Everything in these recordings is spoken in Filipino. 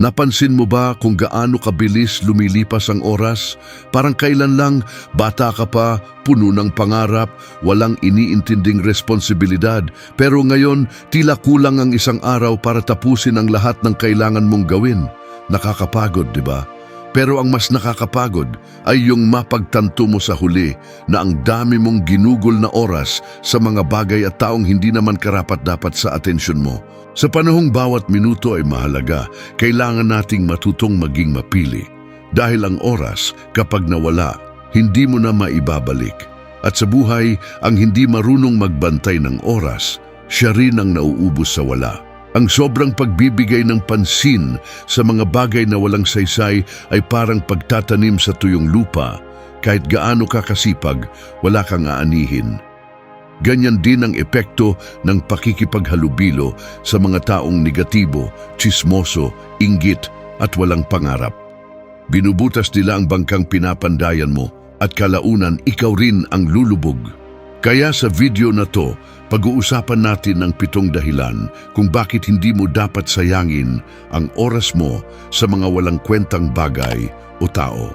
Napansin mo ba kung gaano kabilis lumilipas ang oras? Parang kailan lang, bata ka pa, puno ng pangarap, walang iniintinding responsibilidad. Pero ngayon, tila kulang ang isang araw para tapusin ang lahat ng kailangan mong gawin. Nakakapagod, di ba? Pero ang mas nakakapagod ay yung mapagtanto mo sa huli na ang dami mong ginugol na oras sa mga bagay at taong hindi naman karapat-dapat sa atensyon mo. Sa panahong bawat minuto ay mahalaga, kailangan nating matutong maging mapili. Dahil ang oras, kapag nawala, hindi mo na maibabalik. At sa buhay, ang hindi marunong magbantay ng oras, siya rin ang nauubos sa wala. Ang sobrang pagbibigay ng pansin sa mga bagay na walang saysay ay parang pagtatanim sa tuyong lupa. Kahit gaano ka kasipag, wala kang aanihin. Ganyan din ang epekto ng pakikipaghalubilo sa mga taong negatibo, chismoso, inggit at walang pangarap. Binubutas nila ang bangkang pinapandayan mo at kalaunan ikaw rin ang lulubog. Kaya sa video na to, pag-uusapan natin ang pitong dahilan kung bakit hindi mo dapat sayangin ang oras mo sa mga walang kwentang bagay o tao.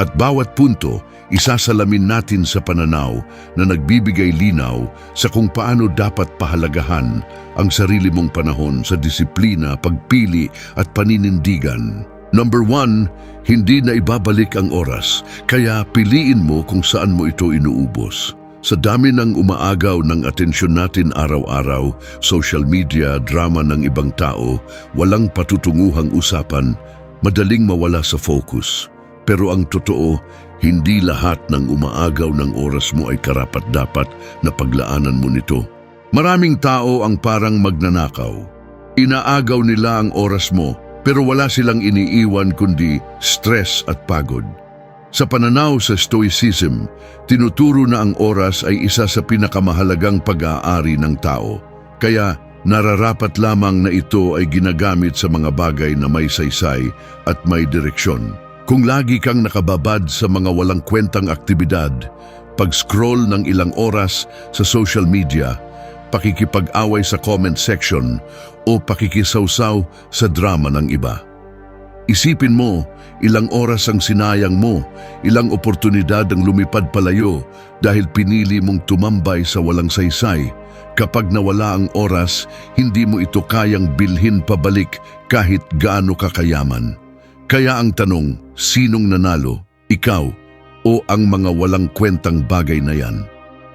At bawat punto, isasalamin natin sa pananaw na nagbibigay linaw sa kung paano dapat pahalagahan ang sarili mong panahon sa disiplina, pagpili at paninindigan. Number one, hindi na ibabalik ang oras, kaya piliin mo kung saan mo ito inuubos. Sa dami ng umaagaw ng atensyon natin araw-araw, social media, drama ng ibang tao, walang patutunguhang usapan, madaling mawala sa focus. Pero ang totoo, hindi lahat ng umaagaw ng oras mo ay karapat-dapat na paglaanan mo nito. Maraming tao ang parang magnanakaw. Inaagaw nila ang oras mo, pero wala silang iniiwan kundi stress at pagod. Sa pananaw sa Stoicism, tinuturo na ang oras ay isa sa pinakamahalagang pag-aari ng tao. Kaya nararapat lamang na ito ay ginagamit sa mga bagay na may saysay at may direksyon. Kung lagi kang nakababad sa mga walang kwentang aktibidad, pag-scroll ng ilang oras sa social media, pakikipag-away sa comment section o pakikisawsaw sa drama ng iba. Isipin mo, ilang oras ang sinayang mo, ilang oportunidad ang lumipad palayo dahil pinili mong tumambay sa walang saysay. Kapag nawala ang oras, hindi mo ito kayang bilhin pabalik kahit gaano kakayaman. Kaya ang tanong, sinong nanalo? Ikaw o ang mga walang kwentang bagay na yan?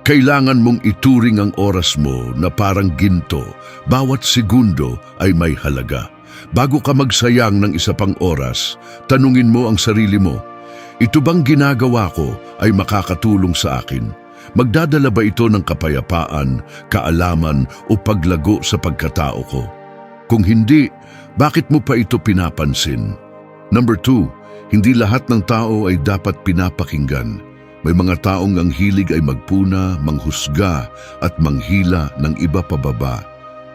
Kailangan mong ituring ang oras mo na parang ginto. Bawat segundo ay may halaga. Bago ka magsayang ng isa pang oras, tanungin mo ang sarili mo, ito bang ginagawa ko ay makakatulong sa akin? Magdadala ba ito ng kapayapaan, kaalaman o paglago sa pagkatao ko? Kung hindi, bakit mo pa ito pinapansin? Number two, hindi lahat ng tao ay dapat pinapakinggan. May mga taong ang hilig ay magpuna, manghusga at manghila ng iba pababa.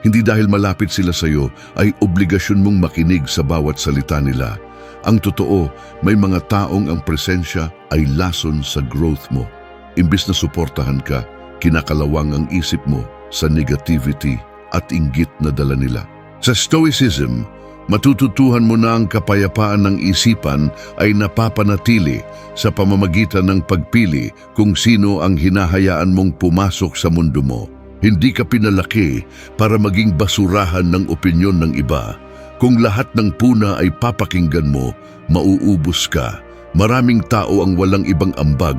Hindi dahil malapit sila sa iyo ay obligasyon mong makinig sa bawat salita nila. Ang totoo, may mga taong ang presensya ay lason sa growth mo. Imbis na suportahan ka, kinakalawang ang isip mo sa negativity at inggit na dala nila. Sa Stoicism, matututuhan mo na ang kapayapaan ng isipan ay napapanatili sa pamamagitan ng pagpili kung sino ang hinahayaan mong pumasok sa mundo mo. Hindi ka pinalaki para maging basurahan ng opinyon ng iba. Kung lahat ng puna ay papakinggan mo, mauubos ka. Maraming tao ang walang ibang ambag,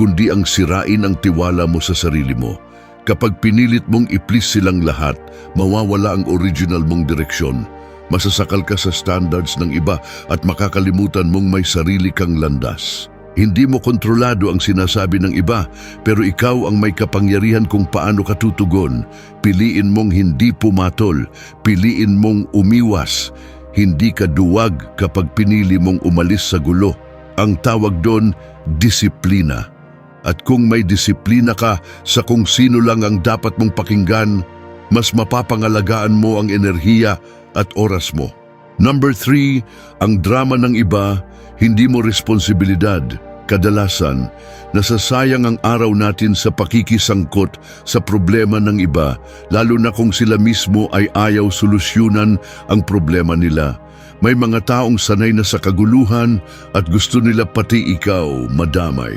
kundi ang sirain ang tiwala mo sa sarili mo. Kapag pinilit mong i-please silang lahat, mawawala ang original mong direksyon. Masasakal ka sa standards ng iba at makakalimutan mong may sarili kang landas. Hindi mo kontrolado ang sinasabi ng iba, pero ikaw ang may kapangyarihan kung paano ka tutugon. Piliin mong hindi pumatol, piliin mong umiwas. Hindi ka duwag kapag pinili mong umalis sa gulo. Ang tawag doon, disiplina. At kung may disiplina ka sa kung sino lang ang dapat mong pakinggan, mas mapapangalagaan mo ang enerhiya at oras mo. Number three, ang drama ng iba, hindi mo responsibilidad. Kadalasan, nasasayang ang araw natin sa pakikisangkot sa problema ng iba, lalo na kung sila mismo ay ayaw solusyonan ang problema nila. May mga taong sanay na sa kaguluhan at gusto nila pati ikaw madamay.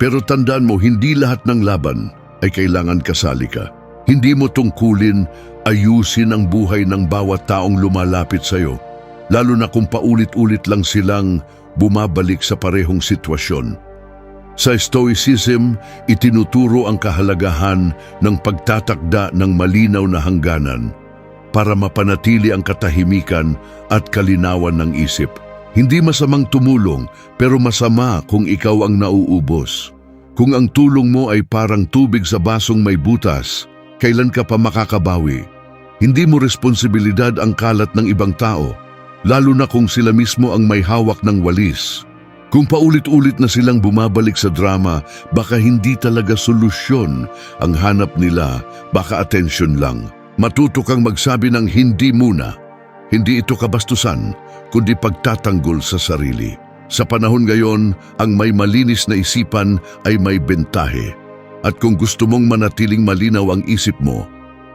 Pero tandaan mo, hindi lahat ng laban ay kailangan kasali ka. Hindi mo tungkulin ayusin ang buhay ng bawat taong lumalapit sa'yo, lalo na kung paulit-ulit lang silang bumabalik sa parehong sitwasyon. Sa Stoicism, itinuturo ang kahalagahan ng pagtatakda ng malinaw na hangganan para mapanatili ang katahimikan at kalinawan ng isip. Hindi masamang tumulong pero masama kung ikaw ang nauubos. Kung ang tulong mo ay parang tubig sa basong may butas, kailan ka pa makakabawi? Hindi mo responsibilidad ang kalat ng ibang tao, lalo na kung sila mismo ang may hawak ng walis. Kung paulit-ulit na silang bumabalik sa drama, baka hindi talaga solusyon ang hanap nila, baka atensyon lang. Matuto kang magsabi ng hindi muna. Hindi ito kabastusan, kundi pagtatanggol sa sarili. Sa panahon ngayon, ang may malinis na isipan ay may bentahe. At kung gusto mong manatiling malinaw ang isip mo,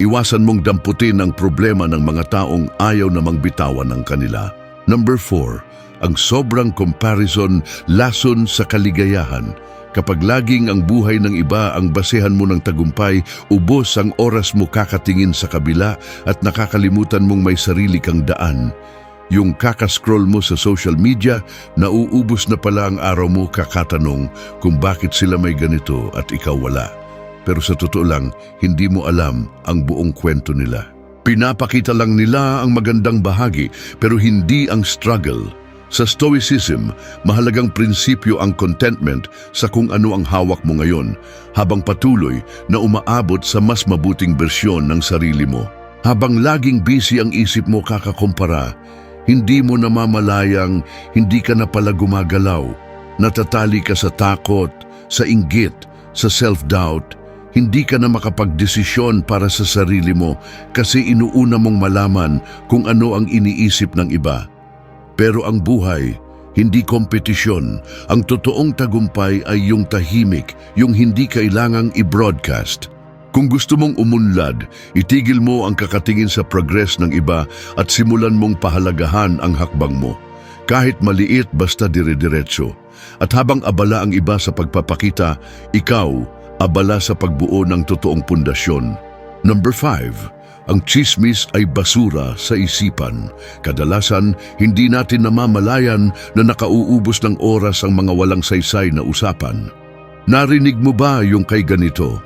iwasan mong damputin ang problema ng mga taong ayaw namang bitawan ng kanila. Number 4, ang sobrang comparison lason sa kaligayahan. Kapag laging ang buhay ng iba ang basehan mo ng tagumpay, ubos ang oras mo kakatingin sa kabila at nakakalimutan mong may sarili kang daan. Yung kakascroll mo sa social media, nauubos na pala ang araw mo kakatanong kung bakit sila may ganito at ikaw wala. Pero sa totoo lang, hindi mo alam ang buong kwento nila. Pinapakita lang nila ang magandang bahagi pero hindi ang struggle. Sa Stoicism, mahalagang prinsipyo ang contentment sa kung ano ang hawak mo ngayon habang patuloy na umaabot sa mas mabuting bersyon ng sarili mo. Habang laging busy ang isip mo kakakumpara, hindi mo namamalayang hindi ka na pala gumagalaw. Natatali ka sa takot, sa inggit, sa self-doubt, hindi ka na makapagdesisyon para sa sarili mo kasi inuuna mong malaman kung ano ang iniisip ng iba. Pero ang buhay, hindi kompetisyon. Ang totoong tagumpay ay yung tahimik, yung hindi kailangang i-broadcast. Kung gusto mong umunlad, itigil mo ang kakatingin sa progress ng iba at simulan mong pahalagahan ang hakbang mo. Kahit maliit basta dire-diretso. At habang abala ang iba sa pagpapakita, ikaw abala sa pagbuo ng totoong pundasyon. Number 5. Ang chismis ay basura sa isipan. Kadalasan, hindi natin namamalayan na nakauubos ng oras ang mga walang saysay na usapan. Narinig mo ba yung kay ganito?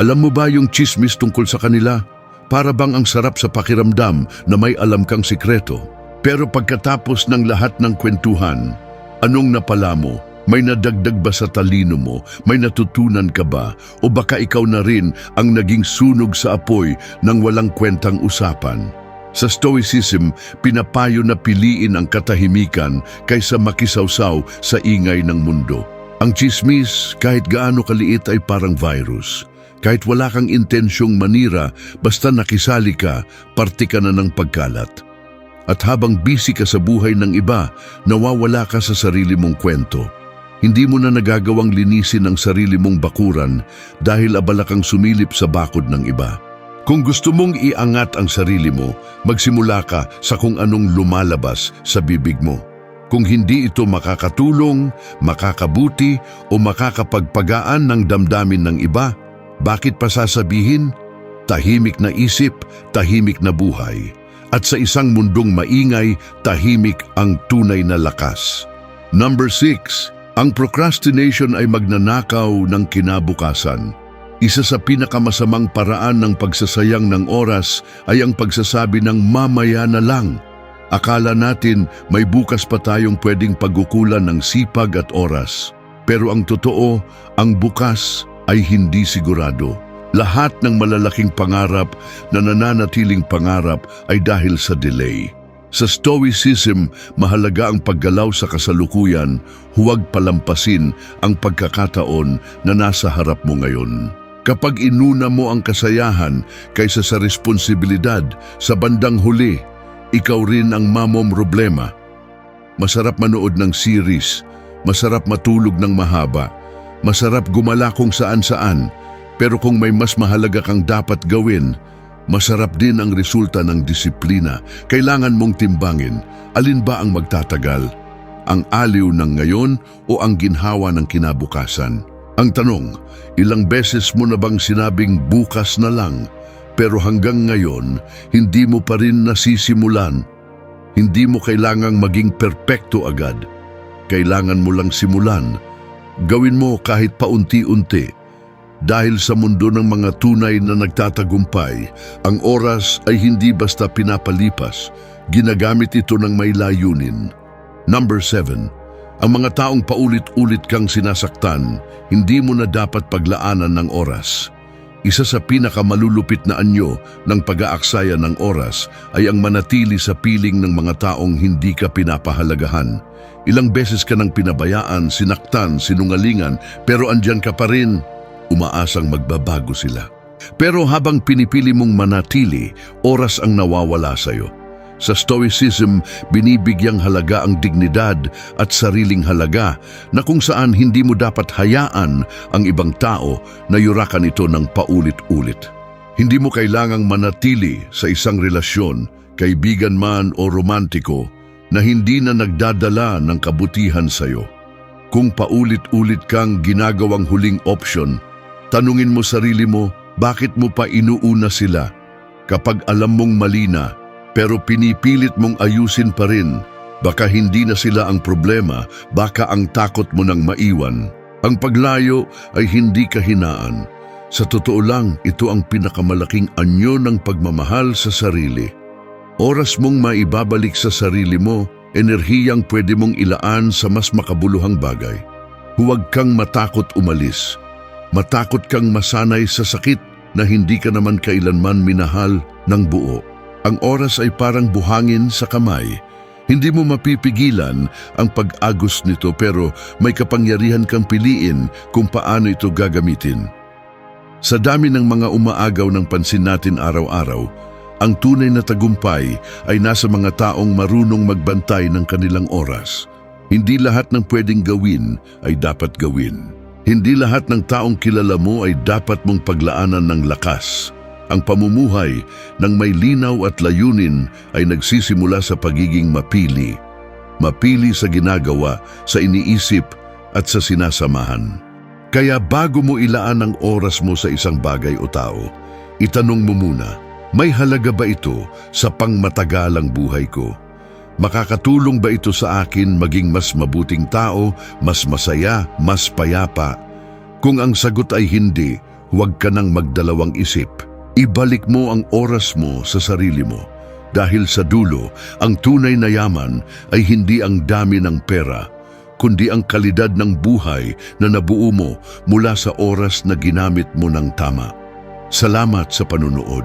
Alam mo ba yung chismis tungkol sa kanila? Para bang ang sarap sa pakiramdam na may alam kang sikreto? Pero pagkatapos ng lahat ng kwentuhan, anong napala mo? May nadagdag ba sa talino mo? May natutunan ka ba? O baka ikaw na rin ang naging sunog sa apoy ng walang kwentang usapan? Sa Stoicism, pinapayo na piliin ang katahimikan kaysa makisawsaw sa ingay ng mundo. Ang chismis, kahit gaano kaliit ay parang virus. Kahit wala kang intensyong manira, basta nakisali ka, parte ka na ng pagkalat. At habang busy ka sa buhay ng iba, nawawala ka sa sarili mong kwento. Hindi mo na nagagawang linisin ang sarili mong bakuran dahil abala kang sumilip sa bakod ng iba. Kung gusto mong iangat ang sarili mo, magsimula ka sa kung anong lumalabas sa bibig mo. Kung hindi ito makakatulong, makakabuti o makakapagpagaan ng damdamin ng iba, bakit pa sasabihin? Tahimik na isip, tahimik na buhay. At sa isang mundong maingay, tahimik ang tunay na lakas. Number 6. Ang procrastination ay magnanakaw ng kinabukasan. Isa sa pinakamasamang paraan ng pagsasayang ng oras ay ang pagsasabi ng mamaya na lang. Akala natin may bukas pa tayong pwedeng pagkukulan ng sipag at oras. Pero ang totoo, ang bukas ay hindi sigurado. Lahat ng malalaking pangarap na nananatiling pangarap ay dahil sa delay. Sa Stoicism, mahalaga ang paggalaw sa kasalukuyan, huwag palampasin ang pagkakataon na nasa harap mo ngayon. Kapag inuna mo ang kasayahan kaysa sa responsibilidad, sa bandang huli, ikaw rin ang mamom problema. Masarap manood ng series, masarap matulog ng mahaba, masarap gumala kung saan-saan, pero kung may mas mahalaga kang dapat gawin, Masarap din ang resulta ng disiplina. Kailangan mong timbangin, alin ba ang magtatagal? Ang aliw ng ngayon o ang ginhawa ng kinabukasan? Ang tanong, ilang beses mo na bang sinabing bukas na lang, pero hanggang ngayon, hindi mo pa rin nasisimulan? Hindi mo kailangang maging perpekto agad. Kailangan mo lang simulan. Gawin mo kahit paunti-unti. Dahil sa mundo ng mga tunay na nagtatagumpay, ang oras ay hindi basta pinapalipas, ginagamit ito ng may layunin. Number 7. Ang mga taong paulit-ulit kang sinasaktan, hindi mo na dapat paglaanan ng oras. Isa sa pinakamalulupit na anyo ng pag-aaksaya ng oras ay ang manatili sa piling ng mga taong hindi ka pinapahalagahan. Ilang beses ka nang pinabayaan, sinaktan, sinungalingan, pero andyan ka pa rin umaasang magbabago sila. Pero habang pinipili mong manatili, oras ang nawawala sa'yo. Sa Stoicism, binibigyang halaga ang dignidad at sariling halaga na kung saan hindi mo dapat hayaan ang ibang tao na yurakan ito ng paulit-ulit. Hindi mo kailangang manatili sa isang relasyon, kaibigan man o romantiko, na hindi na nagdadala ng kabutihan sa'yo. Kung paulit-ulit kang ginagawang huling option, Tanungin mo sarili mo, bakit mo pa inuuna sila? Kapag alam mong mali na, pero pinipilit mong ayusin pa rin, baka hindi na sila ang problema, baka ang takot mo nang maiwan. Ang paglayo ay hindi kahinaan. Sa totoo lang, ito ang pinakamalaking anyo ng pagmamahal sa sarili. Oras mong maibabalik sa sarili mo, enerhiyang pwede mong ilaan sa mas makabuluhang bagay. Huwag kang matakot umalis. Matakot kang masanay sa sakit na hindi ka naman kailanman minahal ng buo. Ang oras ay parang buhangin sa kamay. Hindi mo mapipigilan ang pag-agos nito pero may kapangyarihan kang piliin kung paano ito gagamitin. Sa dami ng mga umaagaw ng pansin natin araw-araw, ang tunay na tagumpay ay nasa mga taong marunong magbantay ng kanilang oras. Hindi lahat ng pwedeng gawin ay dapat gawin. Hindi lahat ng taong kilala mo ay dapat mong paglaanan ng lakas. Ang pamumuhay ng may linaw at layunin ay nagsisimula sa pagiging mapili. Mapili sa ginagawa, sa iniisip at sa sinasamahan. Kaya bago mo ilaan ang oras mo sa isang bagay o tao, itanong mo muna, may halaga ba ito sa pangmatagalang buhay ko? Makakatulong ba ito sa akin maging mas mabuting tao, mas masaya, mas payapa? Kung ang sagot ay hindi, huwag ka nang magdalawang isip. Ibalik mo ang oras mo sa sarili mo. Dahil sa dulo, ang tunay na yaman ay hindi ang dami ng pera, kundi ang kalidad ng buhay na nabuo mo mula sa oras na ginamit mo ng tama. Salamat sa panunood.